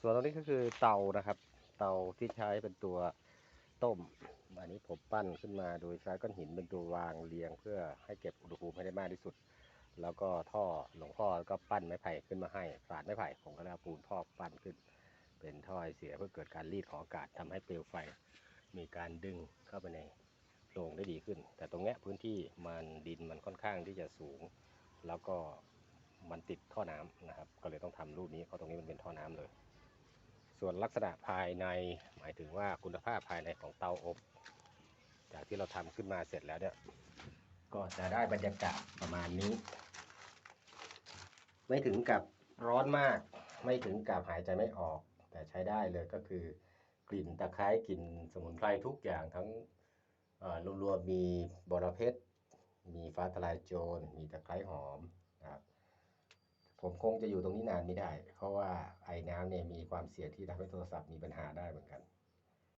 ส่วนตรงนี้ก็คือเตานะครับ เตาที่ใช้เป็นตัวต้ม อันนี้ผมปั้นขึ้นมาโดยใช้ก้อนหินเป็นตัววางเรียง เพื่อให้เก็บอุณหภูมิให้ได้มากที่สุด แล้วก็ท่อหลวงพ่อก็ปั้นไม้ไผ่ขึ้นมาให้ฝาดไม้ไผ่ผมก็เลยเอาปูนพอกปั้นขึ้น เป็นท่อไอเสียเพื่อเกิดการรีดของอากาศทำให้เปลวไฟ มีการดึงเข้าไปในโพรงได้ดีขึ้น แต่ตรงเนี้ยพื้นที่มันดินมันค่อนข้างที่จะสูง แล้วก็มันติดท่อน้ำนะครับ ก็เลยต้องทำรูปนี้เพราะตรงนี้มันเป็นท่อน้ำเลย ส่วนลักษณะภายในหมายถึงว่าคุณภาพภายในของเตาอบ จากที่เราทำขึ้นมาเสร็จแล้วเนี่ยก็จะได้บรรยากาศประมาณนี้ ไม่ถึงกับร้อนมาก ไม่ถึงกับหายใจไม่ออก แต่ใช้ได้เลยก็คือกลิ่นตะไคร้กลิ่นสมุนไพรทุกอย่างทั้งรวมๆมีบอระเพ็ดมีฟ้าทลายโจรมีตะไคร้หอมนะครับ ผมคงจะอยู่ตรงนี้นานไม่ได้ เพราะว่าไอ้น้ำเนี่ยมีความเสี่ยงที่ทำให้โทรศัพท์มีปัญหาได้เหมือนกัน